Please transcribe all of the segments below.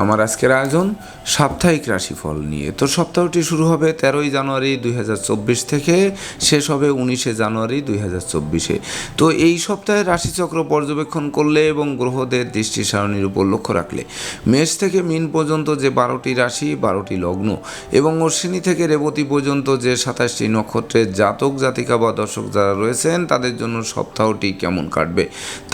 আমার আজকের আয়োজন সাপ্তাহিক রাশিফল নিয়ে। তো সপ্তাহটি শুরু হবে তেরোই জানুয়ারি দুই হাজার চব্বিশ থেকে, শেষ হবে উনিশে জানুয়ারি দুই চব্বিশে। তো এই সপ্তাহে রাশিচক্র পর্যবেক্ষণ করলে এবং গ্রহদের দৃষ্টি সারণীর উপর লক্ষ্য রাখলে মেষ থেকে মিন পর্যন্ত যে বারোটি রাশি, বারোটি লগ্ন এবং অশ্বিনী থেকে রেবতী পর্যন্ত যে সাতাশটি নক্ষত্রের জাতক, জাতিকা বা দর্শক যারা রয়েছেন, তাদের জন্য সপ্তাহটি কেমন কাটবে,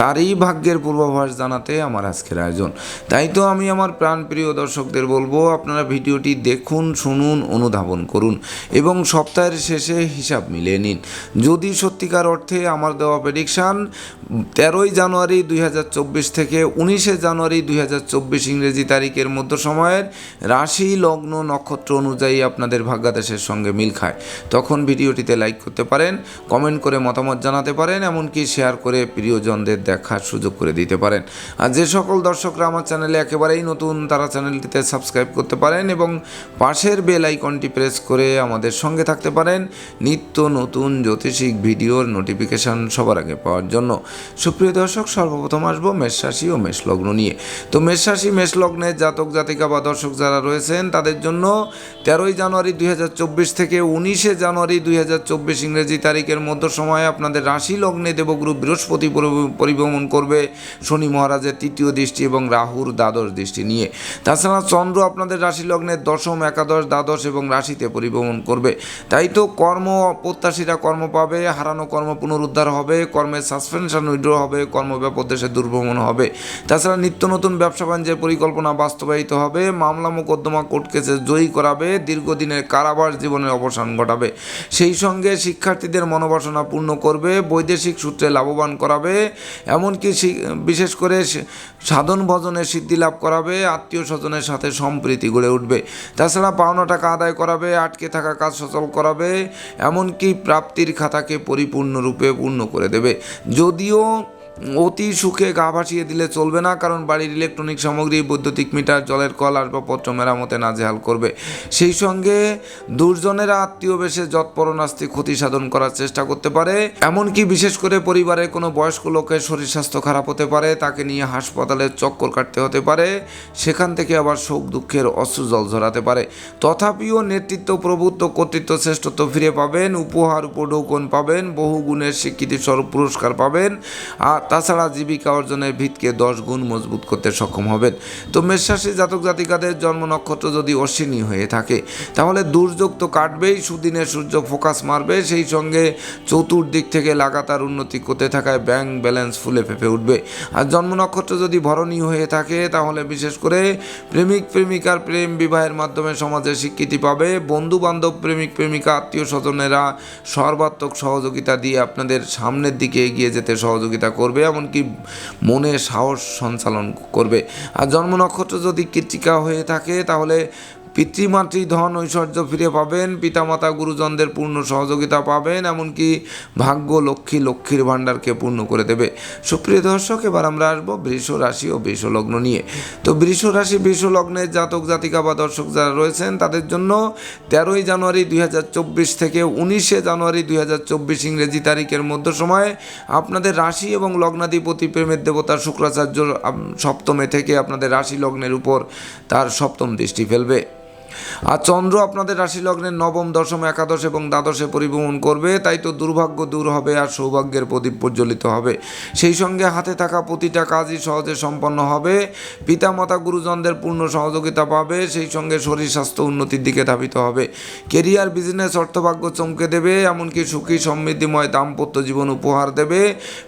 তারই ভাগ্যের পূর্বাভাস জানাতে আমার আজকের আয়োজন। তাই তো আমি আমার প্রাণপ্রিয় দর্শকদের বলব, আপনারা ভিডিওটি দেখুন, শুনুন, অনুধাবন করুন এবং সপ্তাহের শেষে হিসাব মিলিয়ে নিন। যদি সত্যিকার অর্থে আমার দেওয়া প্রেডিকশান তেরোই জানুয়ারি দুই হাজার চব্বিশ থেকে উনিশে জানুয়ারি দুই হাজার চব্বিশ ইংরেজি তারিখের মধ্য সময়ের রাশি, লগ্ন, নক্ষত্র অনুযায়ী আপনাদের ভাগ্যাদেশের সঙ্গে মিল খায়। তখন ভিডিওটিতে লাইক করতে পারেন কমেন্ট করে মতামত জানাতে পারেন, এমনকি শেয়ার করে প্রিয়জনদের দেখার সুযোগ করে দিতে পারেন। আর যে সকল দর্শকরা আমার চ্যানেলে একেবারেই নতুন তারা চ্যানেলটিতে সাবস্ক্রাইব করতে পারেন এবং পাশের বেল আইকনটি প্রেস করে আমাদের সঙ্গে থাকতে পারেন নিত্য নতুন জ্যোতিষিক ভিডিওর নোটিফিকেশান সবার আগে পাওয়ার জন্য। সুপ্রিয় দর্শক, সর্বপ্রথম আসব মেষ রাশি ও মেষলগ্ন নিয়ে। তো মেষ মেষলগ্নের জাতক, জাতিকা বা দর্শক যারা রয়েছেন, তাদের জন্য তেরোই জানুয়ারি দুই হাজার চব্বিশ থেকে উনিশে জানুয়ারি দুই হাজার চব্বিশ ইংরেজি তারিখের মধ্য সময়ে আপনাদের রাশি লগ্নে দেবগুরু বৃহস্পতি পরি- পরিভ্রমণ করবে। শনি মহারাজের তৃতীয় দৃষ্টি এবং রাহুর দ্বাদশ দৃষ্টি নিয়ে। তাছাড়া চন্দ্র আপনাদের রাশি লগ্নের দশম, একাদশ, দ্বাদশ এবং রাশিতে পরিভ্রমণ করবে। তাই তো কর্ম প্রত্যাশীরা কর্ম পাবে, হারানো কর্ম পুনরুদ্ধার হবে, কর্মের সাসপেনশন উইড্র হবে, কর্ম দেশে দুর্ভ্রমণ হবে। তাছাড়া নিত্য নতুন ব্যবসা বাণিজ্যের পরিকল্পনা বাস্তবায়িত হবে, মামলা মোকদ্দমা কোর্ট কেসে জয়ী করাবে, দীর্ঘদিনের কারাবাস জীবনের অবসান ঘটাবে। সেই সঙ্গে শিক্ষার্থীদের মনোবাসনা পূর্ণ করবে, বৈদেশিক সূত্রে লাভবান করাবে, এমনকি বিশেষ করে সাধন ভজনের সিদ্ধি লাভ করাবে আত্মীয় স্বজনের সাথে সম্প্রীতি গড়ে উঠবে। তাছাড়া পাওনা টাকা আদায় করাবে, আটকে থাকা কাজ সচল করাবে, এমনকি প্রাপ্তির খাতাকে পরিপূর্ণরূপে পূর্ণ করে দেবে। যদিও অতি সুখে গা ভাসিয়ে দিলে চলবে না, কারণ বাড়ির ইলেকট্রনিক সামগ্রী, বৈদ্যুতিক মিটার জলের কল, আসবাবপত্র মেরামতে নাজেহাল করবে। সেই সঙ্গে দুর্জনেরা আত্মীয় বেশে যৎপরণাস্তি ক্ষতি সাধন করার চেষ্টা করতে পারে। এমনকি বিশেষ করে পরিবারের কোনো বয়স্ক লোকের শরীর স্বাস্থ্য খারাপ হতে পারে, তাকে নিয়ে হাসপাতালে চক্কর কাটতে হতে পারে, সেখান থেকে আবার শোক দুঃখের অশ্রু জল ঝরাতে পারে। তথাপিও নেতৃত্ব, প্রভুত্ব, কর্তৃত্ব, শ্রেষ্ঠত্ব ফিরে পাবেন, উপহার, উপঢৌকন পাবেন, বহু গুণের স্বীকৃতি স্বরূপ পুরস্কার পাবেন, আর তাছাড়া জীবিকা অর্জনের ভিতকে দশ গুণ মজবুত করতে সক্ষম হবেন। তো মেষরাশি জাতক জাতিকাদের জন্ম নক্ষত্র যদি অশ্বিনী হয়ে থাকে, তাহলে দুর্যোগ তো কাটবেই সুদিনের সূর্য ফোকাস মারবে, সেই সঙ্গে চতুর্দিক থেকে লাগাতার উন্নতি করতে থাকায় ব্যাংক ব্যালেন্স ফুলে ফেপে উঠবে। আর জন্ম নক্ষত্র যদি ভরণীয় হয়ে থাকে, তাহলে বিশেষ করে প্রেমিক, প্রেমিকার প্রেম বিবাহের মাধ্যমে সমাজে স্বীকৃতি পাবে। বন্ধু বান্ধব প্রেমিক, প্রেমিকা, আত্মীয় স্বজনেরা সর্বাত্মক সহযোগিতা দিয়ে আপনাদের সামনের দিকে এগিয়ে যেতে সহযোগিতা করবে। এমনকি মনে সাহস সঞ্চালন করবে। আর জন্ম নক্ষত্র যদি কৃতিকা হয়ে থাকে তাহলে পিতৃমাতৃ ধন ঐশ্বর্য ফিরে পাবেন, পিতামাতা গুরুজনদের পূর্ণ সহযোগিতা পাবেন, এমনকি ভাগ্য লক্ষ্মী লক্ষ্মীর ভাণ্ডারকে পূর্ণ করে দেবে। সুপ্রিয় দর্শক, এবার আমরা আসব বৃষ রাশি ও বৃষ লগ্ন নিয়ে। তো বৃষ রাশি, বৃষ লগ্নের জাতক, জাতিকা বা দর্শক যারা রয়েছেন, তাদের জন্য তেরোই জানুয়ারি দুই হাজার চব্বিশ থেকে উনিশে জানুয়ারি দুই হাজার চব্বিশ ইংরেজি তারিখের মধ্য সময়ে আপনাদের রাশি এবং লগ্নাধিপতি প্রেমের দেবতা শুক্রাচার্য সপ্তমে থেকে আপনাদের রাশি লগ্নের উপর তার সপ্তম দৃষ্টি ফেলবে। আর চন্দ্র আপনাদের রাশি লগ্নের নবম, দশম, একাদশ এবং দ্বাদশে পরিভ্রমণ করবে, তাই তো দুর্ভাগ্য দূর হবে আর সৌভাগ্যের প্রদীপ প্রজ্বলিত হবে। সেই সঙ্গে হাতে থাকা প্রতিটা কাজই সহজে সম্পন্ন হবে, পিতামাতা, গুরুজনদের পূর্ণ সহযোগিতা পাবে, সেই সঙ্গে শরীর স্বাস্থ্য উন্নতির দিকে ধাবিত হবে। কেরিয়ার, বিজনেস, অর্থভাগ্য চমকে দেবে, এমনকি সুখী, সমৃদ্ধিময় দাম্পত্য জীবন উপহার দেবে।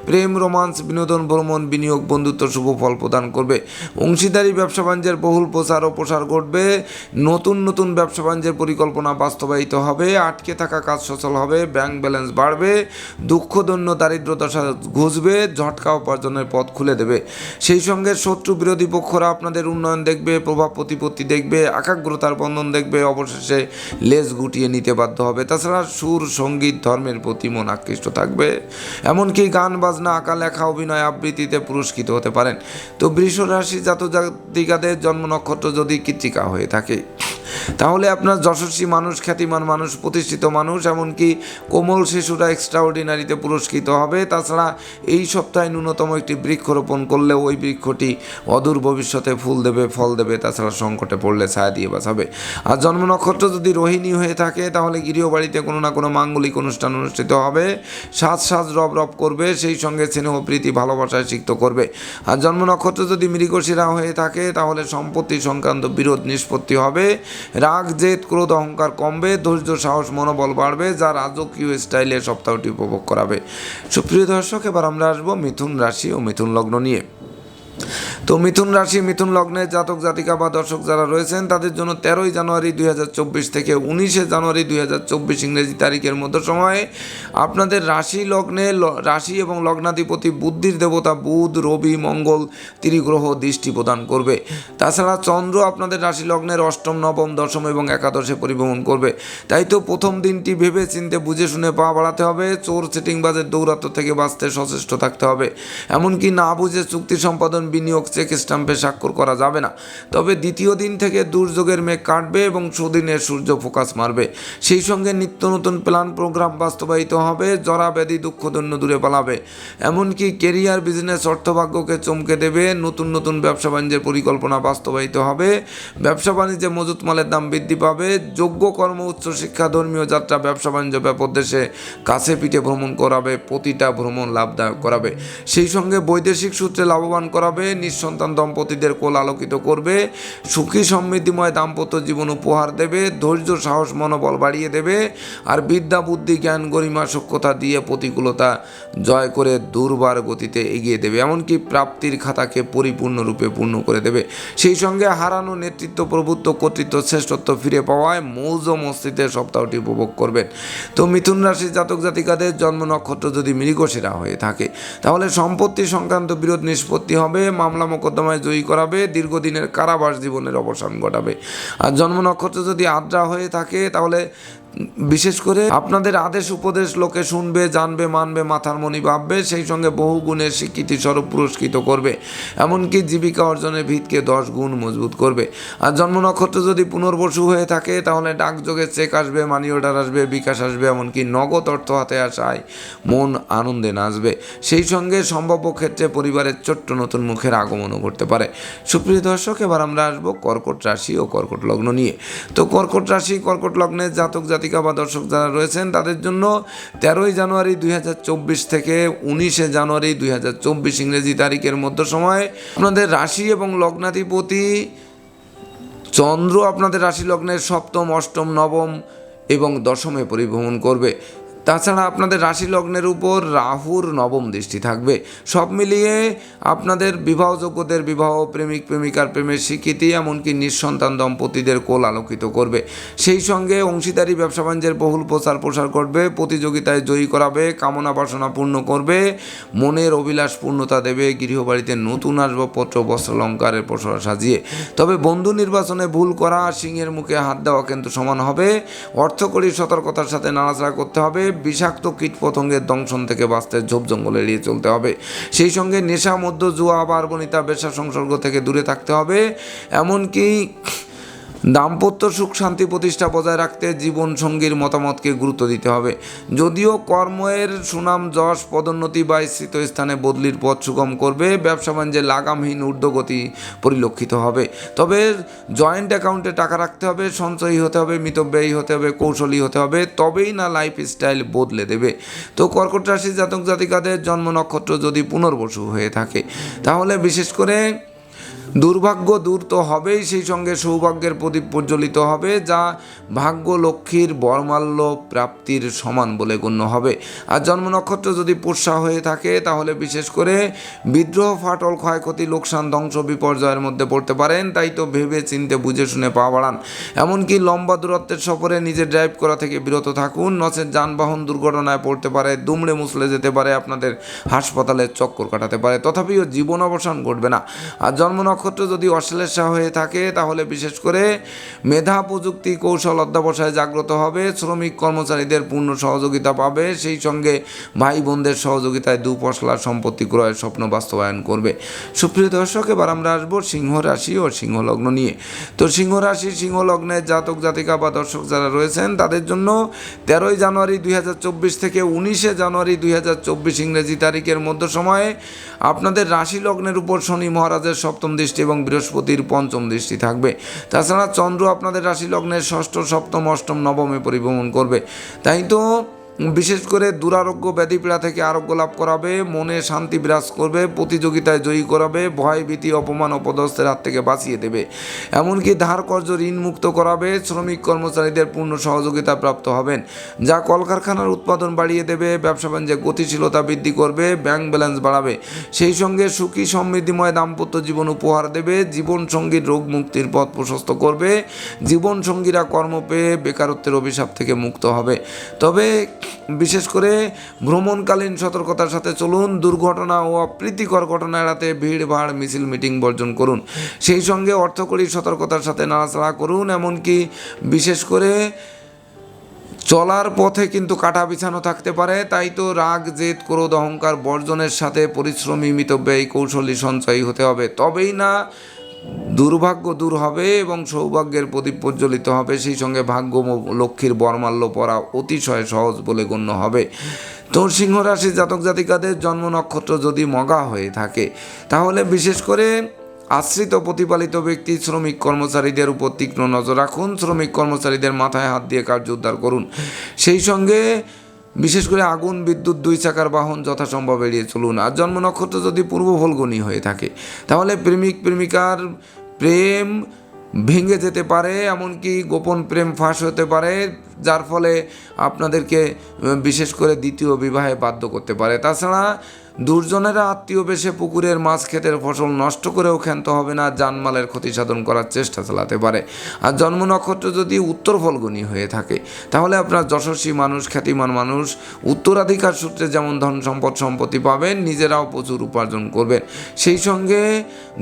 প্রেম, রোমান্স, বিনোদন, ভ্রমণ, বিনিয়োগ, বন্ধুত্ব শুভ ফল প্রদান করবে। অংশীদারি, ব্যবসা বাণিজ্যের বহুল প্রচার ও প্রসার ঘটবে। নতুন নতুন নতুন ব্যবসা বাণিজ্যের পরিকল্পনা বাস্তবায়িত হবে, আটকে থাকা কাজ সচল হবে, ব্যাংক ব্যালেন্স বাড়বে দুঃখদন্য দারিদ্র দশা ঘুষবে, ঝটকা উপার্জনের পথ খুলে দেবে। সেই সঙ্গে শত্রু বিরোধী পক্ষরা আপনাদের উন্নয়ন দেখবে, প্রভাব প্রতিপত্তি দেখবে, একাগ্রতার বন্ধন দেখবে, অবশেষে লেজ গুটিয়ে নিতে বাধ্য হবে। তাছাড়া সুর, সংগীত, ধর্মের প্রতি মন আকৃষ্ট থাকবে। এমনকি গান, বাজনা, আঁকা, লেখা, অভিনয় আবৃত্তিতে পুরস্কৃত হতে পারেন। তো বৃষ রাশি জাত জাতিকাদের জন্ম নক্ষত্র যদি কৃত্তিকা হয়ে থাকে। তাহলে আপনার যশস্বী মানুষ, খ্যাতিমান মানুষ, প্রতিষ্ঠিত মানুষ, এমনকি কোমল শিশুরা এক্সট্রাঅর্ডিনারিতে পুরস্কৃত হবে। তাছাড়া এই সপ্তাহে ন্যূনতম একটি বৃক্ষরোপণ করলে ওই বৃক্ষটি অদূর ভবিষ্যতে ফুল দেবে, ফল দেবে, তাছাড়া সংকটে পড়লে ছায়া দিয়ে বাঁচাবে। আর জন্ম নক্ষত্র যদি রোহিণী হয়ে থাকে, তাহলে গৃহবাড়িতে কোনো না কোনো মাঙ্গলিক অনুষ্ঠান অনুষ্ঠিত হবে। সাজ সাজ রব রব করবে, সেই সঙ্গে স্নেহ, প্রীতি ভালোবাসায় সিক্ত করবে। আর জন্ম নক্ষত্র যদি মৃগশিরা হয়ে থাকে, তাহলে সম্পত্তি সংক্রান্ত বিরোধ, নিষ্পত্তি হবে। রাগ, জেদ, ক্রোধ, অহংকার কমবে, ধৈর্য, সাহস, মনোবল বাড়বে, যা রাজকীয় স্টাইলে সপ্তাহটি উপভোগ করাবে। সুপ্রিয় দর্শক, এবার আমরা আসব মিথুন রাশি ও মিথুন লগ্ন নিয়ে। তো মিথুন রাশি, মিথুন লগ্নের জাতক, জাতিকা বা দর্শক যারা রয়েছেন, তাদের জন্য তেরোই জানুয়ারি দুই হাজার চব্বিশ থেকে উনিশে জানুয়ারি দুই হাজার চব্বিশ ইংরেজি তারিখের মধ্যে সময়ে। আপনাদের রাশি লগ্নে রাশি এবং লগ্নাধিপতি বুদ্ধির দেবতা বুধ, রবি, মঙ্গল ত্রিগ্রহ দৃষ্টি প্রদান করবে। তাছাড়া চন্দ্র আপনাদের রাশি লগ্নের অষ্টম, নবম, দশম এবং একাদশে পরিভ্রমণ করবে। তাই তো প্রথম দিনটি ভেবে চিনতে বুঝে শুনে পা বাড়াতে হবে, চোর সেটিংবাজের দৌরাত্ম থেকে বাঁচতে সচেষ্ট থাকতে হবে। এমনকি না বুঝে চুক্তি সম্পাদন বিনিয়োগ চেক স্টাম্পে স্বাক্ষর করা যাবে না। তবে দ্বিতীয় দিন থেকে দুর্যোগের মেঘ কাটবে এবং সুদিনে সূর্য ফোকাস মারবে। সেই সঙ্গে নিত্য নতুন প্ল্যান প্রোগ্রাম বাস্তবায়িত হবে, জরা ব্যাধি দুঃখদন্য দূরে পালাবে। এমনকি কেরিয়ার, বিজনেস, অর্থভাগ্যকে চমকে দেবে, নতুন নতুন ব্যবসা বাণিজ্যের পরিকল্পনা বাস্তবায়িত হবে। ব্যবসা বাণিজ্যে মজুত মালের দাম বৃদ্ধি পাবে। যোগ্য কর্ম, উচ্চ শিক্ষা, ধর্মীয় যাত্রা, ব্যবসা বাণিজ্য ব্যাপক দেশে কাছে পিঠে ভ্রমণ করাবে, প্রতিটা ভ্রমণ লাভদায়ক করাবে। সেই সঙ্গে বৈদেশিক সূত্রে লাভবান করাবে নিঃসন্তান দম্পতিদের কোল আলোকিত করবে, সুখী সমৃদ্ধিময় দাম্পত্য জীবন উপহার দেবে, ধৈর্য, সাহস, মনোবল বাড়িয়ে দেবে, আর বিদ্যা, বুদ্ধি, জ্ঞান, গরিমা সক্ষতা দিয়ে প্রতিকূলতা জয় করে দুর্বার গতিতে এগিয়ে দেবে। এমনকি প্রাপ্তির খাতাকে পরিপূর্ণরূপে পূর্ণ করে দেবে। সেই সঙ্গে হারানো নেতৃত্ব, প্রভুত্ব, কর্তৃত্ব, শ্রেষ্ঠত্ব ফিরে পাওয়ায় মৌজ মস্তিতে সপ্তাহটি উপভোগ করবেন। তো মিথুন রাশির জাতক জাতিকাদের জন্ম নক্ষত্র যদি মৃগশিরা হয়ে থাকে, তাহলে সম্পত্তি সংক্রান্ত বিরোধ নিষ্পত্তি হবে। মামলা মোকদ্দমায় জয়ী করাবে, দীর্ঘদিনের কারাবাস জীবনের অবসান ঘটাবে। আর জন্ম নক্ষত্র যদি আদ্রা হয়ে থাকে, তাহলে বিশেষ করে আপনাদের আদেশ উপদেশ লোকে শুনবে, জানবে, মানবে, মাথার মনি ভাববে, সেই সঙ্গে বহু গুণের স্বীকৃতি স্বরূপ পুরস্কৃত করবে। এমনকি জীবিকা অর্জনের ভিতকে দশ গুণ মজবুত করবে। আর জন্ম নক্ষত্র যদি পুনর্বসু হয়ে থাকে, তাহলে ডাকযোগে চেক আসবে, মানি অর্ডার আসবে, বিকাশ আসবে, এমনকি নগদ অর্থ হাতে আসায় মন আনন্দে নাচবে। সেই সঙ্গে সম্ভাব্য ক্ষেত্রে পরিবারের ছোট্ট নতুন মুখের আগমনও ঘটতে পারে। সুপ্রিয় দর্শক, এবার আমরা আসব কর্কট রাশি ও কর্কট লগ্ন নিয়ে। তো কর্কট রাশি, কর্কট লগ্নের জাতক জাতিকা বা দর্শক যারা রয়েছেন, তাদের জন্য তেরোই জানুয়ারি দুই হাজার চব্বিশ থেকে উনিশে জানুয়ারি দুই হাজার চব্বিশ ইংরেজি তারিখের মধ্য সময় আপনাদের রাশি এবং লগ্নাধিপতি চন্দ্র আপনাদের রাশি লগ্নের সপ্তম, অষ্টম, নবম এবং দশমে পরিভ্রমণ করবে। তাছাড়া আপনাদের রাশি লগ্নের উপর রাহুর নবম দৃষ্টি থাকবে। সব মিলিয়ে আপনাদের বিবাহযোগ্যদের বিবাহ প্রেমিক, প্রেমিকার প্রেমের স্বীকৃতি, এমনকি নিঃসন্তান দম্পতিদের কোল আলোকিত করবে। সেই সঙ্গে অংশীদারি, ব্যবসা বাণিজ্যের বহুল প্রচার প্রসার করবে প্রতিযোগিতায় জয়ী করাবে, কামনা বাসনা পূর্ণ করবে, মনের অভিলাষ পূর্ণতা দেবে, গৃহবাড়িতে নতুন আসবাবপত্র, বস্ত্র অলঙ্কারের পসরা সাজিয়ে। তবে বন্ধু নির্বাচনে ভুল করা, সিংহের মুখে হাত দেওয়া কিন্তু সমান হবে। অর্থকরী সতর্কতার সাথে নাড়াচাড়া করতে হবে বিষাক্ত কীটপতঙ্গের দংশন থেকে বাঁচতে ঝোপ জঙ্গল এড়িয়ে চলতে হবে। সেই সঙ্গে নেশা মধ্য জুয়া আবার বনিতা বেশা সংসর্গ থেকে দূরে থাকতে হবে। এমনকি দাম্পত্য সুখ শান্তি প্রতিষ্ঠা বজায় রাখতে জীবন সঙ্গীর মতামতকে গুরুত্ব দিতে হবে। যদিও কর্মের সুনাম, যশ, পদোন্নতি বা স্থিত স্থানে বদলির পথ সুগম করবে, ব্যবসা বাণিজ্যে লাগামহীন ঊর্ধ্বগতি পরিলক্ষিত হবে। তবে জয়েন্ট অ্যাকাউন্টে টাকা রাখতে হবে, সঞ্চয়ী হতে হবে, মিতব্যয়ী হতে হবে, কৌশলী হতে হবে, তবেই না লাইফ স্টাইল বদলে দেবে। তো কর্কট রাশির জাতক জাতিকাদের জন্ম নক্ষত্র যদি পুনর্বসু হয়ে থাকে, তাহলে বিশেষ করে দুর্ভাগ্য দূর তো হবেই, সেই সঙ্গে সৌভাগ্যের প্রদীপ প্রজ্বলিত হবে, যা ভাগ্য লক্ষ্মীর বর্মাল্য প্রাপ্তির সমান বলে গণ্য হবে। আর জন্ম নক্ষত্র যদি পোষা হয়ে থাকে, তাহলে বিশেষ করে বিদ্রোহ, ফাটল, ক্ষয়ক্ষতি, লোকসান, ধ্বংস, বিপর্যয়ের মধ্যে পড়তে পারেন, তাই তো ভেবে চিনতে বুঝে শুনে পা বাড়ান। এমনকি লম্বা দূরত্বের সফরে নিজে ড্রাইভ করা থেকে বিরত থাকুন, নচেত যানবাহন দুর্ঘটনায় পড়তে পারে, দুমড়ে মুসলে যেতে পারে, আপনাদের হাসপাতালে চক্কর কাটাতে পারে, তথাপিও জীবন অবসান ঘটবে না। আর জন্ম নক্ষত্র নক্ষত্র যদি অশ্লেষা হয়ে থাকে, তাহলে বিশেষ করে মেধা প্রযুক্তি কৌশল অধ্যাবসায় জাগ্রত হবে, শ্রমিক কর্মচারীদের পূর্ণ সহযোগিতা পাবে, সেই সঙ্গে ভাই বোনদের সহযোগিতায় দু পশলা সম্পত্তি ক্রয়ের স্বপ্ন বাস্তবায়ন করবে। সুপ্রিয় দর্শক, এবার আমরা আসব সিংহ রাশি ও সিংহ লগ্ন নিয়ে। তো সিংহ রাশি, সিংহ লগ্নের জাতক, জাতিকা বা দর্শক যারা রয়েছেন, তাদের জন্য তেরোই জানুয়ারি দুই হাজার চব্বিশ থেকে উনিশে জানুয়ারি দুই হাজার চব্বিশ ইংরেজি তারিখের মধ্য সময়ে আপনাদের রাশি লগ্নের উপর শনি মহারাজের সপ্তম দৃষ্টি এবং বৃহস্পতির পঞ্চম দৃষ্টি থাকবে। তাছাড়া চন্দ্র আপনাদের রাশি লগ্নের ষষ্ঠ, সপ্তম, অষ্টম, নবমে পরিভ্রমণ করবে। তাই তো বিশেষ করে দুরারোগ্য ব্যাধিপীড়া থেকে আরোগ্য লাভ করাবে, মনে শান্তি বিরাজ করবে, প্রতিযোগিতায় জয়ী করাবে, ভয়, ভীতি, অপমান, অপদস্থের হাত থেকে বাঁচিয়ে দেবে। এমনকি ধার কর্য ঋণ মুক্ত করাবে, শ্রমিক কর্মচারীদের পূর্ণ সহযোগিতা প্রাপ্ত হবেন, যা কলকারখানার উৎপাদন বাড়িয়ে দেবে, ব্যবসা বাণিজ্যে গতিশীলতা বৃদ্ধি করবে, ব্যাংক ব্যালেন্স বাড়াবে। সেই সঙ্গে সুখী সমৃদ্ধিময় দাম্পত্য জীবন উপহার দেবে জীবন সঙ্গীর রোগ মুক্তির পথ প্রশস্ত করবে জীবন সঙ্গীরা কর্ম পেয়ে বেকারত্বের অভিশাপ থেকে মুক্ত হবে। তবে বিশেষ করে ভ্রমণকালীন সতর্কতার সাথে চলুন, দুর্ঘটনা ও অপ্রীতিকর ঘটনা এড়াতে ভিড় ভাড় মিছিল, মিটিং বর্জন করুন। সেই সঙ্গে অর্থকরী সতর্কতার সাথে নাড়াচাড়া করুন, এমনকি বিশেষ করে চলার পথে কিন্তু কাটা বিছানো থাকতে পারে। তাই তো রাগ, জেদ, ক্রোধ, অহংকার বর্জনের সাথে পরিশ্রমী মিতব্যয়ী কৌশলী সঞ্চয়ী হতে হবে। তবেই না দুর্ভাগ্য দূর হবে এবং সৌভাগ্যের প্রদীপ প্রজ্বলিত হবে। সেই সঙ্গে ভাগ্য লক্ষ্মীর বর্মাল্য পরা অতিশয় সহজ বলে গণ্য হবে। তো সিংহ রাশির জাতক জাতিকাদের জন্ম নক্ষত্র যদি মগা হয়ে থাকে, তাহলে বিশেষ করে আশ্রিত প্রতিপালিত ব্যক্তি, শ্রমিক কর্মচারীদের উপর তীক্ষ্ণ নজর রাখুন। শ্রমিক কর্মচারীদের মাথায় হাত দিয়ে কার্য উদ্ধার করুন। সেই সঙ্গে বিশেষ করে আগুন, বিদ্যুৎ, দুই চাকার বাহন যথাসম্ভব এড়িয়ে চলুন। আর জন্ম নক্ষত্র যদি পূর্ব ফলগুনি হয়ে থাকে, তাহলে প্রেমিক, প্রেমিকার প্রেম ভেঙে যেতে পারে, এমনকি গোপন প্রেম ফাঁস হতে পারে, যার ফলে আপনাদেরকে বিশেষ করে দ্বিতীয় বিবাহে বাধ্য করতে পারে। তাছাড়া দুর্জনেরা আত্মীয় বেশে পুকুরের মাছ ক্ষেতের ফসল নষ্ট করেও ক্ষান্ত হবে না, জানমালের ক্ষতি সাধন করার চেষ্টা চালাতে পারে। আর জন্ম নক্ষত্র যদি উত্তর ফলগুনি হয়ে থাকে, তাহলে আপনার যশস্বী মানুষ, খ্যাতিমান মানুষ, উত্তরাধিকার সূত্রে যেমন ধন সম্পদ সম্পত্তি পাবেন, নিজেরাও প্রচুর উপার্জন করবেন। সেই সঙ্গে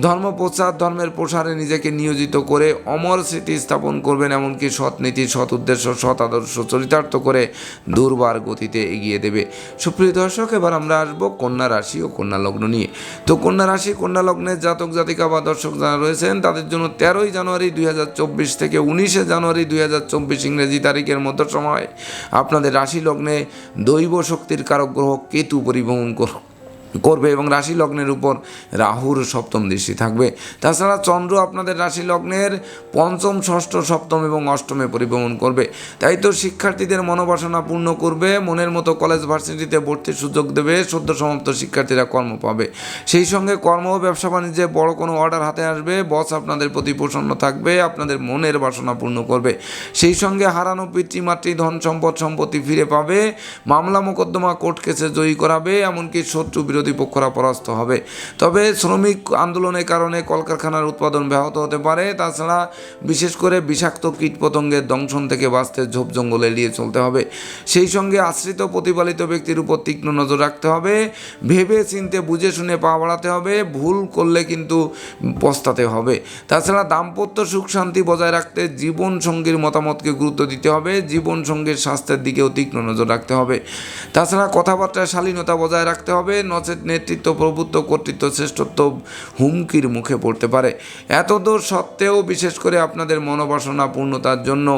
ধর্ম প্রচার, ধর্মের প্রসারে নিজেকে নিয়োজিত করে অমর স্মৃতি স্থাপন করবেন, এমনকি সৎ নীতি, সৎ উদ্দেশ্য, সৎ আদর্শ চরিতার্থ করে দুর্বার গতিতে এগিয়ে দেবে। সুপ্রিয় দর্শক, এবার আমরা আসব কন্যা রাশি ও কন্যা লগ্ন নিয়ে। তো কন্যা রাশি, কন্যা লগ্নের জাতক, জাতিকা বা দর্শক যারা রয়েছেন, তাদের জন্য তেরোই জানুয়ারি দুই হাজার চব্বিশ থেকে উনিশে জানুয়ারি দুই হাজার চব্বিশ ইংরেজি তারিখের মধ্য সময়। আপনাদের রাশি লগ্নে দৈব শক্তির কারক গ্রহ কেতু পরিভ্রমণ করবে এবং রাশি লগ্নের উপর রাহুর সপ্তম দৃষ্টি থাকবে। তাছাড়া চন্দ্র আপনাদের রাশি লগ্নের পঞ্চম, ষষ্ঠ, সপ্তম এবং অষ্টমে পরিভ্রমণ করবে। তাই তো শিক্ষার্থীদের মনোবাসনা পূর্ণ করবে, মনের মতো কলেজ ভার্সিটিতে ভর্তির সুযোগ দেবে, সদ্য সমাপ্ত শিক্ষার্থীরা কর্ম পাবে। সেই সঙ্গে কর্ম ও ব্যবসা বাণিজ্যে বড় কোনো অর্ডার হাতে আসবে, বস আপনাদের প্রতি প্রসন্ন থাকবে, আপনাদের মনের বাসনা পূর্ণ করবে। সেই সঙ্গে হারানো পিতৃমাতৃ ধন সম্পদ, সম্পত্তি ফিরে পাবে, মামলা, মোকদ্দমা, কোর্ট কেসে জয়ী করাবে, এমনকি শত্রু বিরোধী পক্ষরা পরাস্ত হবে। তবে শ্রমিক আন্দোলনের কারণে কলকারখানার উৎপাদন ব্যাহত হতে পারে। তাছাড়া বিশেষ করে বিষাক্ত কীটপতঙ্গের দংশন থেকে বাঁচতে ঝোপ জঙ্গল এড়িয়ে চলতে হবে। সেই সঙ্গে আশ্রিত প্রতিপালিত ব্যক্তির উপর তীক্ষ্ণ নজর রাখতে হবে। ভেবে চিনতে বুঝে শুনে পা বাড়াতে হবে। ভুল করলে কিন্তু পস্তাতে হবে। তাছাড়া দাম্পত্য সুখ শান্তি বজায় রাখতে জীবন সঙ্গীর মতামতকে গুরুত্ব দিতে হবে। জীবন সঙ্গীর স্বাস্থ্যের দিকেও তীক্ষ্ণ নজর রাখতে হবে। তাছাড়া কথাবার্তায় শালীনতা বজায় রাখতে হবে। নচেত নেতৃত্ব, প্রভুত্ব, কর্তৃত্ব, শ্রেষ্ঠত্ব হুমকির মুখে পড়তে পারে। এতদূর সত্ত্বেও বিশেষ করে আপনাদের মনোবাসনা পূর্ণতার জন্য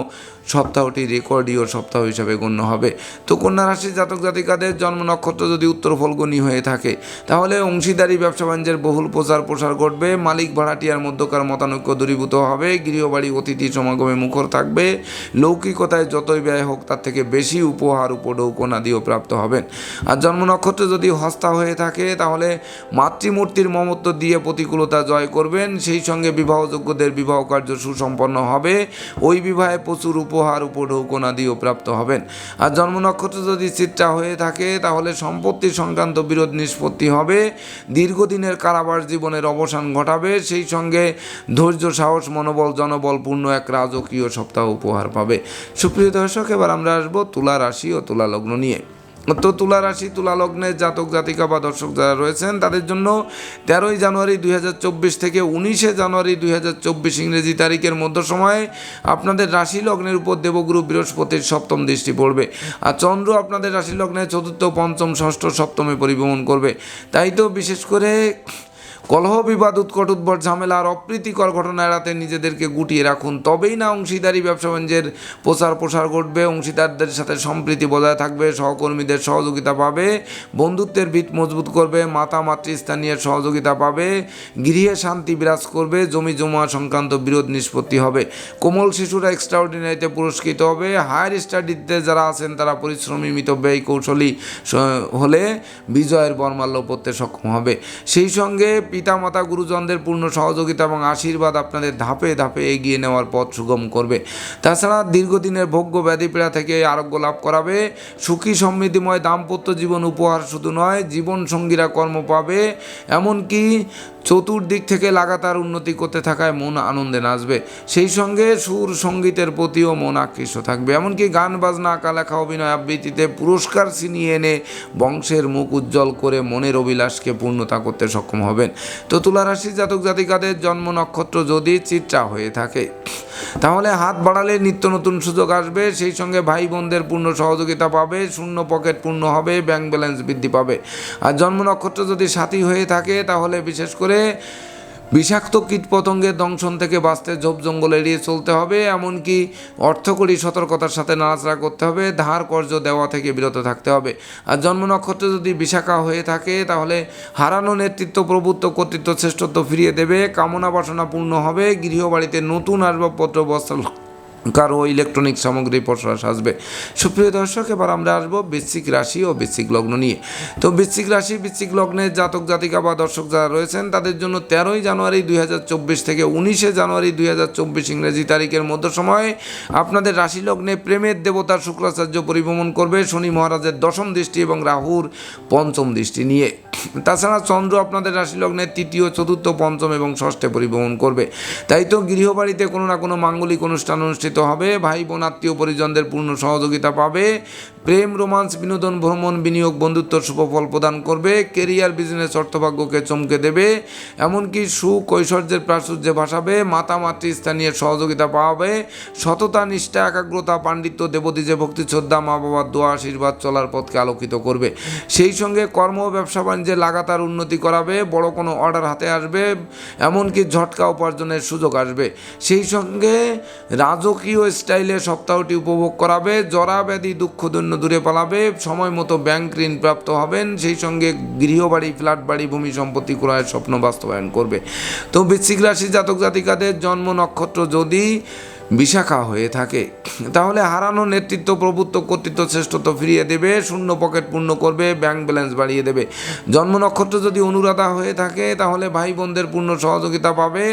সপ্তাহটি রেকর্ডীয় সপ্তাহ হিসাবে গণ্য হবে। তো কন্যা রাশির জাতক জাতিকাদের জন্ম নক্ষত্র যদি উত্তর ফলগুনি হয়ে থাকে, তাহলে অংশীদারি, ব্যবসা বাণিজ্যের বহুল প্রচার প্রসার ঘটবে। মালিক ভাড়াটিয়ার মধ্যকার মতানৈক্য দূরীভূত হবে। গৃহবাড়ি, অতিথি সমাগমে মুখর থাকবে। লৌকিকতায় যতই ব্যয় হোক, তার থেকে বেশি উপহার উপঢৌকনাদিও প্রাপ্ত হবেন। আর জন্ম নক্ষত্র যদি হস্তা হয়ে থাকে, তাহলে মাতৃমূর্তির মমত্ব দিয়ে প্রতিকূলতা জয় করবেন। সেই সঙ্গে বিবাহযোগ্যদের বিবাহ কার্য সুসম্পন্ন হবে। ওই বিবাহে প্রচুর উপহার উপঢৌকনাদিও প্রাপ্ত হবেন। আর জন্ম নক্ষত্র যদি চিত্রা হয়ে থাকে, তাহলে সম্পত্তি সংক্রান্ত বিরোধ নিষ্পত্তি হবে। দীর্ঘদিনের কারাবাস জীবনের অবসান ঘটাবে। সেই সঙ্গে ধৈর্য, সাহস, মনোবল জনবল পূর্ণ এক রাজকীয় সপ্তাহ উপহার পাবে। সুপ্রিয় দর্শক, এবার আমরা আসব তুলা রাশি ও তুলা লগ্ন নিয়ে। তো তুলা রাশি, তুলা লগ্নের জাতক, জাতিকা বা দর্শক যারা রয়েছেন, তাদের জন্য তেরোই জানুয়ারি দুই হাজার চব্বিশ থেকে উনিশে জানুয়ারি দুই হাজার চব্বিশ ইংরেজি তারিখের মধ্য সময়ে আপনাদের রাশি লগ্নের উপর দেবগুরু বৃহস্পতির সপ্তম দৃষ্টি পড়বে। আর চন্দ্র আপনাদের রাশি লগ্নে চতুর্থ, পঞ্চম, ষষ্ঠ, সপ্তমে পরিভ্রমণ করবে। তাই তো বিশেষ করে কলহ বিবাদ, উৎকট উদ্ভট ঝামেলা আর অপ্রীতিকর ঘটনা এড়াতে নিজেদেরকে গুটিয়ে রাখুন। তবেই না অংশীদারি ব্যবসা বাণিজ্যের প্রচার প্রসার ঘটবে। অংশীদারদের সাথে সম্প্রীতি বজায় থাকবে, সহকর্মীদের সহযোগিতা পাবে, বন্ধুত্বের ভিত মজবুত করবে, মাতা, মাতৃস্থানীয় সহযোগিতা পাবে, গৃহে শান্তি বিরাজ করবে, জমি জমা সংক্রান্ত বিরোধ নিষ্পত্তি হবে। কোমল শিশুরা এক্সট্রাঅর্ডিনারিতে পুরস্কৃত হবে। হায়ার স্টাডিতে যারা আছেন, তারা পরিশ্রমী মিতব্যয়ী কৌশলী হলে বিজয়ের বর্মাল্য পড়তে সক্ষম হবে। সেই সঙ্গে পিতামাতা গুরুজনদের পূর্ণ সহযোগিতা এবং আশীর্বাদ আপনাদের ধাপে ধাপে এগিয়ে নেওয়ার পথ সুগম করবে। তাছাড়া দীর্ঘদিনের ভোগ্য ব্যাধিপীড়া থেকে আরোগ্য লাভ করাবে। সুখী সমৃদ্ধিময় দাম্পত্য জীবন উপহার শুধু নয় জীবন সঙ্গীরা কর্ম পাবে। এমনকি চতুর্দিক থেকে লাগাতার উন্নতি করতে থাকায় মন আনন্দে নাচবে। সেই সঙ্গে সুর সঙ্গীতের প্রতিও মন আকৃষ্ট থাকবে। এমনকি গান, বাজনা আঁকা লেখা অভিনয় আবৃত্তিতে পুরস্কার ছিনিয়ে এনে বংশের মুখ উজ্জ্বল করে মনের অভিলাষকে পূর্ণতা করতে সক্ষম হবেন। তো তুলারাশি জাতক জাতিকাদের জন্ম নক্ষত্র যদি চিত্রা হয়ে থাকে। তাহলে হাত বাড়ালে নিত্য নতুন সুযোগ আসবে, সেই সঙ্গে ভাই বোনদের পূর্ণ সহযোগিতা পাবে, শূন্য পকেট পূর্ণ হবে, ব্যাংক ব্যালেন্স বৃদ্ধি পাবে। আর জন্ম নক্ষত্র যদি সাথী হয়ে থাকে, তাহলে বিশেষ করে বিষাক্ত কীটপতঙ্গের দংশন থেকে বাঁচতে ঝোপ জঙ্গল এড়িয়ে চলতে হবে, এমনকি অর্থকরী সতর্কতার সাথে নাড়াচাড়া করতে হবে, ধার কর্য দেওয়া থেকে বিরত থাকতে হবে। আর জন্ম নক্ষত্র যদি বিশাখা হয়ে থাকে, তাহলে হারানো নেতৃত্ব, প্রভুত্ব, কর্তৃত্ব, শ্রেষ্ঠত্ব ফিরিয়ে দেবে, কামনা বাসনা পূর্ণ হবে, গৃহবাড়িতে নতুন আসবাবপত্র বস্ত্র কারও ইলেকট্রনিক সামগ্রী প্রশ্বাস আসবে সুপ্রিয় দর্শক, এবার আমরা আসব বৃশ্চিক রাশি ও বৃশ্চিক লগ্ন নিয়ে। তো বৃশ্চিক রাশি, বৃশ্চিক লগ্নে জাতক, জাতিকা বা দর্শক যারা রয়েছেন, তাদের জন্য তেরোই জানুয়ারি দুই হাজার চব্বিশ থেকে উনিশে জানুয়ারি দুই হাজার চব্বিশ ইংরেজি তারিখের মধ্য সময়ে আপনাদের রাশি লগ্নে প্রেমের দেবতা শুক্রাচার্য পরিভ্রমণ করবে শনি মহারাজের দশম দৃষ্টি এবং রাহুর পঞ্চম দৃষ্টি নিয়ে। তাছাড়া চন্দ্র আপনাদের রাশি লগ্নের তৃতীয়, চতুর্থ, পঞ্চম এবং ষষ্ঠে পরিবহন করবে। তাই তো গৃহবাড়িতে কোনো না কোনো মাঙ্গলিক অনুষ্ঠান অনুষ্ঠিত হবে। ভাই বোন, আত্মীয় পরিজনদের পূর্ণ সহযোগিতা পাবে। প্রেম, রোমান্স, বিনোদন, ভ্রমণ, বিনিয়োগ বন্ধুত্ব শুভফল প্রদান করবে। কেরিয়ার, বিজনেস, অর্থভাগ্যকে চমকে দেবে। এমনকি সুখ, ঐশ্বর্যের প্রাচুর্যে ভাসাবে। মাতা স্থানীয় সহযোগিতা পাবে। সততা, নিষ্ঠা, একাগ্রতা, পাণ্ডিত্য, দেবদীজে ভক্তি শ্রদ্ধা মা বাবার দোয়া, আশীর্বাদ চলার পথকে আলোকিত করবে। সেই সঙ্গে কর্ম ব্যবসা বাণিজ্যে লাগাতার উন্নতি করাবে, বড় কোনো অর্ডার হাতে আসবে, এমনকি ঝটকা উপার্জনের সুযোগ আসবে। সেই সঙ্গে রাজকীয় স্টাইলে সপ্তাহটি উপভোগ করাবে, জরা ব্যাধি দুঃখ দৈন্য দূরে পালাবে, সময় মতো ব্যাংক ঋণ প্রাপ্ত হবেন, সেই সঙ্গে গৃহবাড়ি ফ্ল্যাট বাড়ি, ভূমি সম্পত্তি ক্রয়ের স্বপ্ন বাস্তবায়ন করবে। তো বৃশ্চিক রাশি জাতক জাতিকাদের জন্ম নক্ষত্র যদি বিশাখা হয়ে থাকে। তাহলে হারানো নেতৃত্ব প্রভুত্ব কর্তৃত্ব শ্রেষ্ঠত্ব ফিরিয়ে দেবে, শূন্য পকেট পূর্ণ করবে ব্যাংক ব্যালেন্স বাড়িয়ে দেবে। জন্ম নক্ষত্র যদি অনুরাধা হয়ে থাকে, তাহলে ভাই বোনদের পূর্ণ সহযোগিতা পাবে।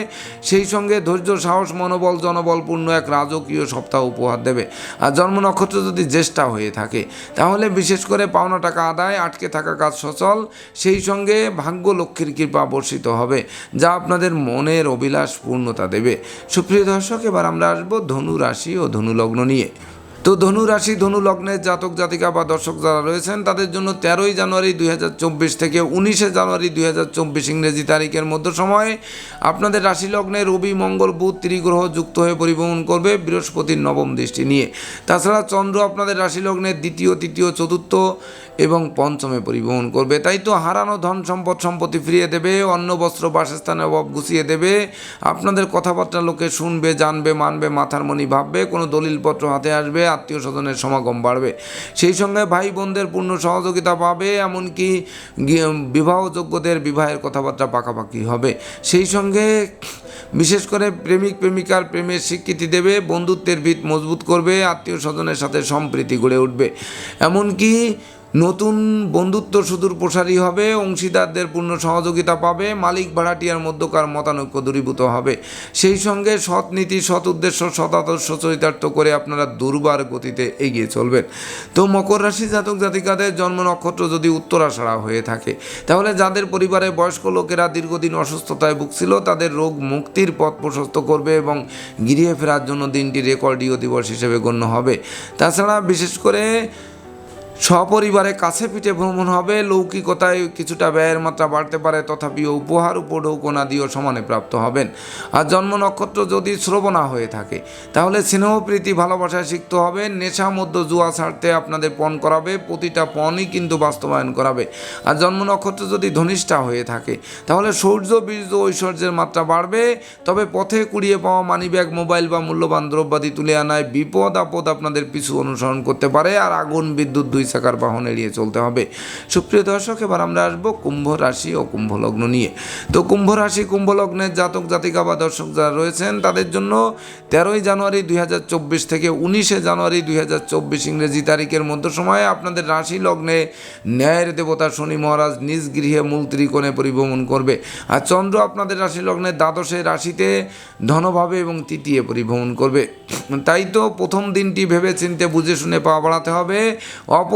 সেই সঙ্গে ধৈর্য, সাহস, মনোবল জনবলপূর্ণ এক রাজকীয় সপ্তাহ উপহার দেবে। আর জন্ম নক্ষত্র যদি জ্যেষ্ঠা হয়ে থাকে, তাহলে বিশেষ করে পাওনা টাকা আদায়, আটকে থাকা কাজ সচল। সেই সঙ্গে ভাগ্য লক্ষ্মীর কৃপা বর্ষিত হবে, যা আপনাদের মনের অভিলাষ পূর্ণতা দেবে। সুপ্রিয় দর্শক, এবার আমরা ধনু রাশি ও ধনু লগ্ন নিয়ে। তো ধনু রাশি, ধনু লগ্নের জাতক, জাতিকা বা দর্শক যারা রয়েছেন, তাদের জন্য তেরোই জানুয়ারি দুই হাজার চব্বিশ থেকে উনিশে জানুয়ারি দুই হাজার চব্বিশ ইংরেজি তারিখের মধ্য সময়ে। আপনাদের রাশি লগ্নে রবি, মঙ্গল, বুধ, ত্রিগ্রহ যুক্ত হয়ে পরিভ্রমণ করবে বৃহস্পতির নবম দৃষ্টি নিয়ে। তাছাড়া চন্দ্র আপনাদের রাশি লগ্নের দ্বিতীয়, তৃতীয়, চতুর্থ এবং পঞ্চমে পরিবহন করবে। তাই তো হারানো ধন সম্পদ, সম্পত্তি ফিরিয়ে দেবে, অন্ন, বস্ত্র, বাসস্থানের অভাব গুছিয়ে দেবে। আপনাদের কথাবার্তা লোকে শুনবে, জানবে, মানবে, মাথার মনি ভাববে, কোনো দলিলপত্র হাতে আসবে আত্মীয় স্বজনের সমাগম বাড়বে। সেই সঙ্গে ভাই বোনদের পূর্ণ সহযোগিতা পাবে, এমনকি বিবাহযোগ্যদের বিবাহের কথাবার্তা পাকাপাকি হবে। সেই সঙ্গে বিশেষ করে প্রেমিক, প্রেমিকার প্রেমের স্বীকৃতি দেবে, বন্ধুত্বের ভিত মজবুত করবে, আত্মীয় স্বজনের সাথে সম্প্রীতি গড়ে উঠবে। এমনকি নতুন বন্ধুত্ব সুদূর প্রসারী হবে, অংশীদারদের পূর্ণ সহযোগিতা পাবে, মালিক ভাড়াটিয়ার মধ্যকার মতানৈক্য দূরীভূত হবে। সেই সঙ্গে সৎ নীতি, সৎ উদ্দেশ্য, সৎ আদর্শ চরিতার্থ করে আপনারা দুর্বার গতিতে এগিয়ে চলবেন। তো মকর রাশি জাতক জাতিকাদের জন্ম নক্ষত্র যদি উত্তরাষাড়া হয়ে থাকে, তাহলে যাদের পরিবারে বয়স্ক লোকেরা দীর্ঘদিন অসুস্থতায় ভুগছিল, তাদের রোগ মুক্তির পথ প্রশস্ত করবে এবং গৃহে ফেরার জন্য দিনটি রেকর্ডীয় দিবস হিসেবে গণ্য হবে। তাছাড়া বিশেষ করে সপরিবারে কাছে পিঠে ভ্রমণ হবে। লৌকিকতায় কিছুটা ব্যয়ের মাত্রা বাড়তে পারে, তথাপিও উপহার উপঢৌকনাদিও সমানে প্রাপ্ত হবেন। আর জন্ম নক্ষত্র যদি শ্রবণা হয়ে থাকে, তাহলে স্নেহ প্রীতি ভালোবাসায় শিখতে হবে। নেশা মধ্য জুয়া ছাড়তে আপনাদের পণ করাবে। প্রতিটা পণই কিন্তু বাস্তবায়ন করাবে। আর জন্ম নক্ষত্র যদি ধনিষ্ঠা হয়ে থাকে, তাহলে সৌর্য, বীর্য, ঐশ্বর্যের মাত্রা বাড়বে। তবে পথে কুড়িয়ে পাওয়া মানিব্যাগ, মোবাইল বা মূল্যবান দ্রব্যাদি তুলে আনায় বিপদ আপদ আপনাদের পিছু অনুসরণ করতে পারে। আর আগুন, বিদ্যুৎ দুই চাকার বাহন এড়িয়ে চলতে হবে। সুপ্রিয় দর্শক, এবার আমরা আসব কুম্ভ রাশি ও কুম্ভ লগ্ন নিয়ে। তো কুম্ভ রাশি, কুম্ভ লগ্নের জাতক, জাতিকা বা দর্শক যারা রয়েছেন, তাদের জন্য তেরোই জানুয়ারি দুই হাজার চব্বিশ থেকে উনিশে জানুয়ারি দুই হাজার চব্বিশ ইংরেজি তারিখের মধ্য সময়ে আপনাদের রাশি লগ্নে ন্যায়ের দেবতা শনি মহারাজ নিজ গৃহে মূল ত্রিকোণে পরিভ্রমণ করবে। আর চন্দ্র আপনাদের রাশি লগ্নের দ্বাদশে রাশিতে ধনভাবে এবং তৃতীয় পরিভ্রমণ করবে। তাই তো প্রথম দিনটি ভেবে চিনতে বুঝে শুনে পা বাড়াতে হবে।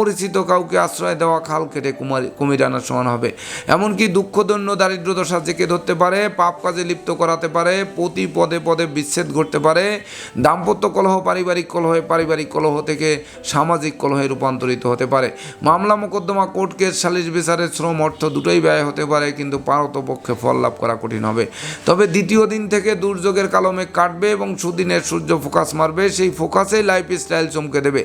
অপরিচিত কাউকে আশ্রয় দেওয়া খাল কেটে কুমার কুমির আনার সমান হবে। এমনকি দুঃখদন্য দারিদ্র দশা জেকে ধরতে পারে, পাপ কাজে লিপ্ত করাতে পারে, প্রতি পদে পদে বিচ্ছেদ ঘটতে পারে। দাম্পত্য কলহ পারিবারিক কলহ পারিবারিক কলহ থেকে সামাজিক কলহে রূপান্তরিত হতে পারে। মামলা মোকদ্দমা, কোর্ট কেস, সালিশ বিচারে শ্রম, অর্থ দুটোই ব্যয় হতে পারে, কিন্তু পারতপক্ষে ফল লাভ করা কঠিন হবে। তবে দ্বিতীয় দিন থেকে দুর্যোগের কালমে কাটবে এবং সুদিনের সূর্য ফোকাস মারবে। সেই ফোকাসেই লাইফ স্টাইল চমকে দেবে।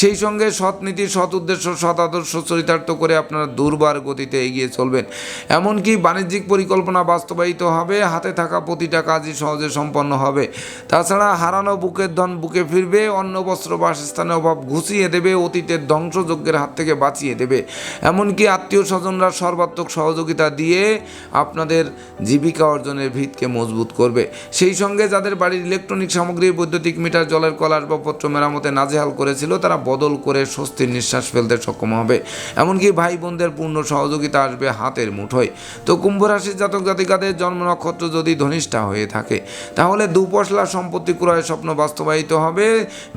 সেই সঙ্গে সৎ নীতি, সৎ উদ্দেশ্য সৎ আদর্শ চরিতার্থ করে আপনারা দুর্বার গতিতে এগিয়ে চলবেন। এমনকি বাণিজ্যিক পরিকল্পনা বাস্তবায়িত হবে, হাতে থাকা প্রতিটা কাজই সহজে সম্পন্ন হবে। তাছাড়া হারানো বুকের ধন বুকে ফিরবে অন্ন বস্ত্র বাসস্থানের অভাব ঘুষিয়ে দেবে, অতীতের ধ্বংসযজ্ঞের হাত থেকে বাঁচিয়ে দেবে। এমনকি আত্মীয় স্বজনরা সর্বাত্মক সহযোগিতা দিয়ে আপনাদের জীবিকা অর্জনের ভিতকে মজবুত করবে। সেই সঙ্গে যাদের বাড়ির ইলেকট্রনিক সামগ্রী, বৈদ্যুতিক মিটার, জলের কল, আসবাবপত্র মেরামতে নাজেহাল করেছিল, তারা বদল করে স্বস্তির নিঃশ্বাস ফেলতে সক্ষম হবে। এমনকি ভাই বোনদের পূর্ণ সহযোগিতা আসবে হাতের মুঠোয়। তো কুম্ভ রাশির জাতক জাতিকাদের জন্ম নক্ষত্র যদি ধনিষ্ঠা হয়ে থাকে, তাহলে দুপশলা সম্পত্তি ক্রয়ের স্বপ্ন বাস্তবায়িত হবে।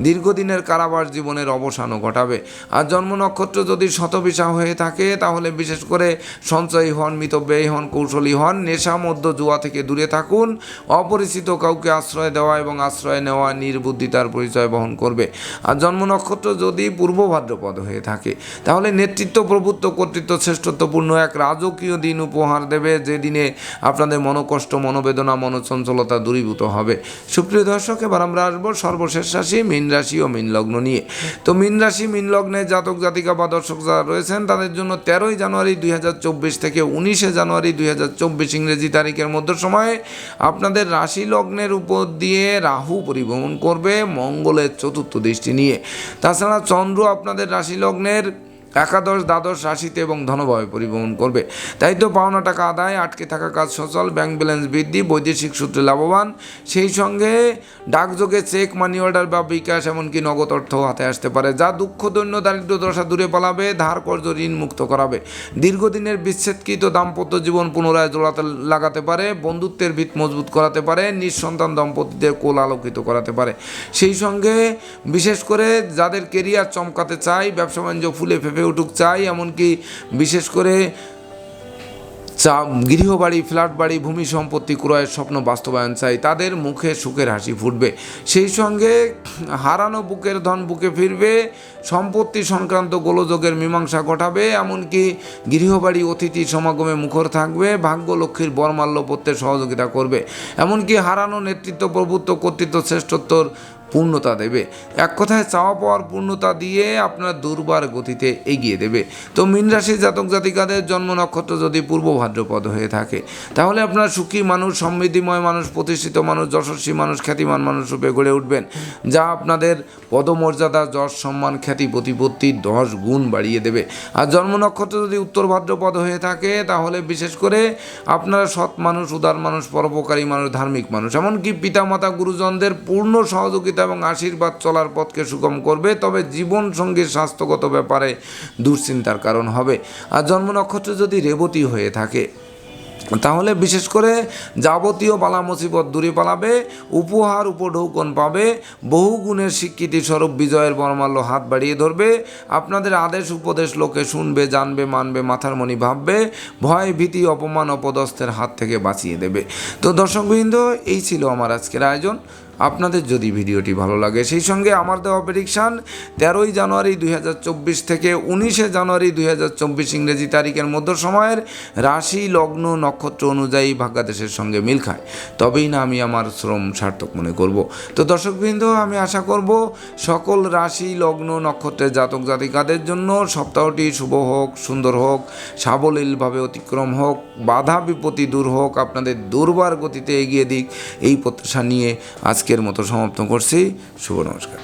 দীর্ঘদিনের কারাবাস জীবনের অবসানও ঘটাবে। আর জন্ম নক্ষত্র যদি শতবিশা হয়ে থাকে, তাহলে বিশেষ করে সঞ্চয়ী হন, মিতব্যয়ী হন, কৌশলী হন, নেশা মধ্য জুয়া থেকে দূরে থাকুন। অপরিচিত কাউকে আশ্রয় দেওয়া এবং আশ্রয় নেওয়া নির্বুদ্ধিতার পরিচয় বহন করবে। আর জন্ম নক্ষত্র যদি পূর্ব ভাদ্রপদ হয়ে থাকে। তাহলে নেতৃত্ব, প্রভুত্ব, কর্তৃত্ব, শ্রেষ্ঠত্বপূর্ণ এক রাজকীয় দিন উপহার দেবে যে দিনে আপনাদের মনোকষ্ট, মনোবেদনা, মনোচঞ্চলতা দূরীভূত হবে। সুপ্রিয় দর্শক, এবার আমরা আসব সর্বশেষ রাশি, মীন রাশি ও মীন লগ্ন নিয়ে। তো মীন রাশি, মীন লগ্নে জাতক, জাতিকা বা দর্শক যারা রয়েছেন, তাদের জন্য তেরোই জানুয়ারি দুই হাজার চব্বিশ থেকে উনিশে জানুয়ারি দুই হাজার চব্বিশ ইংরেজি তারিখের মধ্যে সময়ে আপনাদের রাশি লগ্নের উপর দিয়ে রাহু পরিভ্রমণ করবে মঙ্গলের চতুর্থ দৃষ্টি নিয়ে। তাছাড়া চন্দ্র আপনাদের রাশি লগ্নের একাদশ, দ্বাদশ রাশিতে এবং ধনভাবে পরিবহন করবে। তাই তো পাওনা টাকা আদায় আটকে থাকা কাজ সচল, ব্যাংক ব্যালেন্স বৃদ্ধি, বৈদেশিক সূত্রে লাভবান। সেই সঙ্গে ডাকযোগে চেক, মানি অর্ডার বা বিকাশ, এমনকি নগদ অর্থ হাতে আসতে পারে, যা দুঃখ, দৈন্য দারিদ্র দশা দূরে পালাবে ধার কর্য ঋণ মুক্ত করাবে। দীর্ঘদিনের বিচ্ছেদকৃত দাম্পত্য জীবন পুনরায় জোড়াতে লাগাতে পারে, বন্ধুত্বের ভিত মজবুত করাতে পারে, নিঃসন্তান দম্পতিদের কোল আলোকিত করাতে পারে। সেই সঙ্গে বিশেষ করে যাদের কেরিয়ার চমকাতে চাই ব্যবসা বাণিজ্য ফুলে ফেপে উঠুক, চাই এমনকি বিশেষ করে চা, গৃহবাড়ি, ফ্ল্যাট বাড়ি, ভূমি সম্পত্তি ক্রয়ের স্বপ্ন বাস্তবায়ন চাই, তাদের মুখে সুখের হাসি ফুটবে। সেই সঙ্গে হারানো বুকের ধন বুকে ফিরবে, সম্পত্তি সংক্রান্ত গোলযোগের মীমাংসা ঘটাবে, এমনকি গৃহবাড়ি, অতিথি সমাগমে মুখর থাকবে, ভাগ্য লক্ষ্মীর বরমাল্য সহযোগিতা করবে। এমনকি হারানো নেতৃত্ব, প্রভুত্ব, কর্তৃত্ব, শ্রেষ্ঠত্বর পূর্ণতা দেবে। এক কথায় চাওয়া পাওয়ার পূর্ণতা দিয়ে আপনার দুর্বার গতিতে এগিয়ে দেবে। তো মীন রাশির জাতক জাতিকাদের জন্ম নক্ষত্র যদি পূর্ব ভাদ্রপদ হয়ে থাকে, তাহলে আপনার সুখী মানুষ, সমৃদ্ধিময় মানুষ, প্রতিষ্ঠিত মানুষ, যশস্বী মানুষ, খ্যাতিমান মানুষ রূপে গড়ে উঠবেন, যা আপনাদের পদমর্যাদা, যশ, সম্মান, খ্যাতি, প্রতিপত্তি দশ গুণ বাড়িয়ে দেবে। আর জন্ম নক্ষত্র যদি উত্তর ভাদ্রপদ হয়ে থাকে, তাহলে বিশেষ করে আপনারা সৎ মানুষ, উদার মানুষ, পরোপকারী মানুষ, ধার্মিক মানুষ, এমনকি পিতামাতা, গুরুজনদের পূর্ণ সহযোগিতা এবং আশীর্বাদ চলার পথকে সুগম করবে, তবে জীবন সঙ্গীর স্বাস্থ্যগত ব্যাপারে দুশ্চিন্তার কারণ হবে। আর জন্ম নক্ষত্র যদি রেবতী হয়ে থাকে, তাহলে বিশেষ করে যাবতীয় বালা মুসিবত দূরে পালাবে, উপহার উপঢৌকন পাবে বহু গুণের স্বীকৃতি স্বরূপ বিজয়ের বর্মাল্য হাত বাড়িয়ে ধরবে, আপনাদের আদেশ উপদেশ লোকে শুনবে, জানবে, মানবে, মাথার মনি ভাববে, ভয়, ভীতি, অপমান, অপদস্থের হাত থেকে বাঁচিয়ে দেবে। তো দর্শকবৃন্দ, এই ছিল আমার আজকের আয়োজন। আপনাদের যদি ভিডিওটি ভালো লাগে, সেই সঙ্গে আমার দেওয়া প্রেডিকশান তেরোই জানুয়ারি দুই হাজার চব্বিশ থেকে উনিশে জানুয়ারি দুই হাজার চব্বিশ ইংরেজি তারিখের মধ্য সময়ের রাশি, লগ্ন, নক্ষত্র অনুযায়ী ভাগ্যাদেশের সঙ্গে মিল খায়। তবেই না আমি আমার শ্রম সার্থক মনে করব। তো দর্শকবৃন্দ, আমি আশা করব সকল রাশি, লগ্ন, নক্ষত্রের জাতক জাতিকাদের জন্য সপ্তাহটি শুভ হোক, সুন্দর হোক, সাবলীলভাবে অতিক্রম হোক, বাধা বিপত্তি দূর হোক, আপনাদের দুর্বার গতিতে এগিয়ে দিক, এই প্রত্যাশা নিয়ে আজকের মতো সমাপ্ত করছি। শুভ নমস্কার।